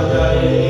Amen.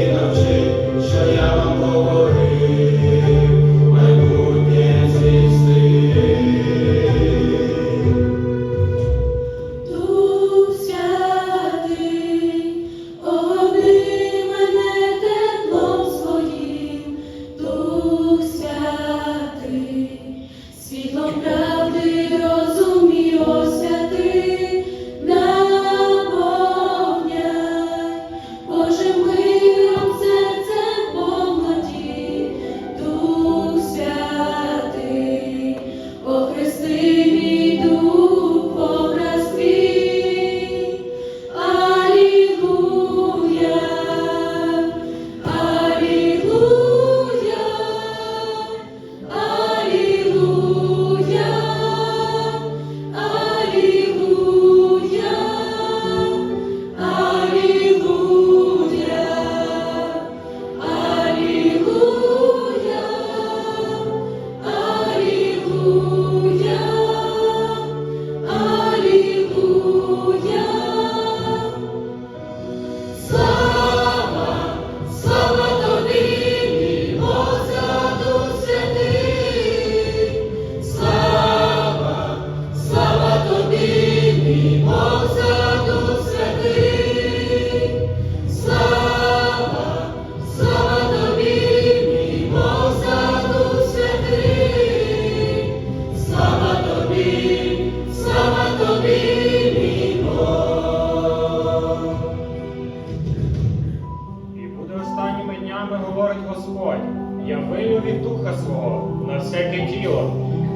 Говорить Господь, я вилю від духа свого на всяке тіло,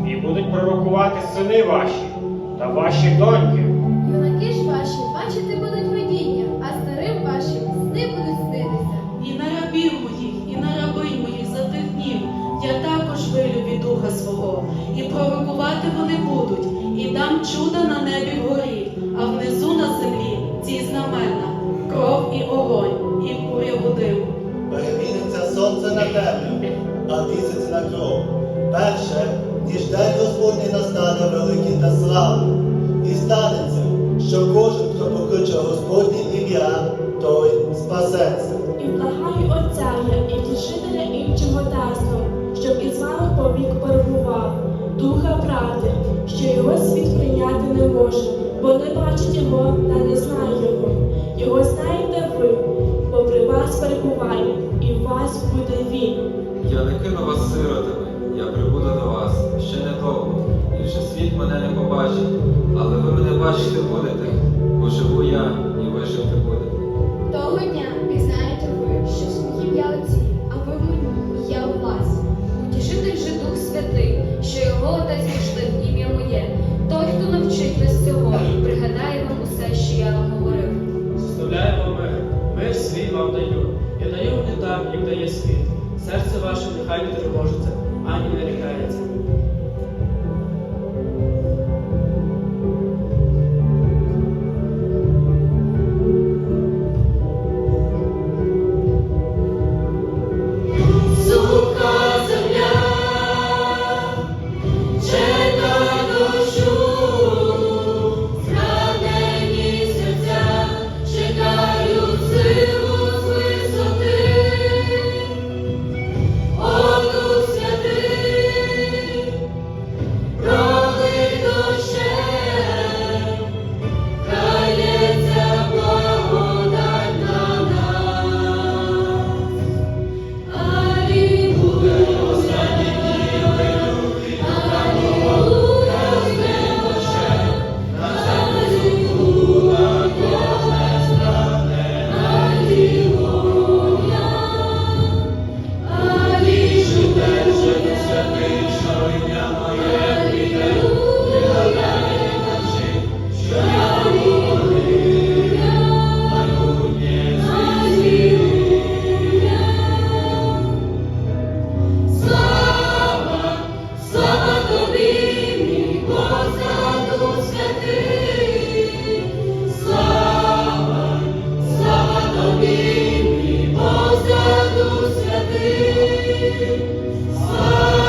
і будуть пророкувати сини ваші та ваші доньки. Юнаки ж ваші бачити будуть видіння, а старим вашим сни будуть снитися. І на рабів моїх, і на рабинь моїх за тих днів я також вилю від духа свого, і пророкувати вони будуть, і дам чуда на небі вгорі, на темряву, а місяць на кров. Перше, ніж день Господній настане великий та славний. І станеться, що кожен, хто покличе Господнє ім'я, той спасеться. І благаю Отця я і втішителя іншого таства, щоб із вами повік перебував, духа правди, що його світ прийняти не може, бо не бачить його та не знає його. Його знаєте ви, бо при вас перебуває, Я не кину вас сиротами, я прибуду до вас ще недовго, і вже світ мене не побачить, але ви мене бачити будете, бо живу я, і ви жити будете. Того дня пізнаєте ви, що в я отці, а ви в мені, і я у вас. Утішитель же Дух Святий, що його отець пішли в ім'я моє. Той, хто навчить вас цього, kaybedecek borçlusu. Aynı Amen.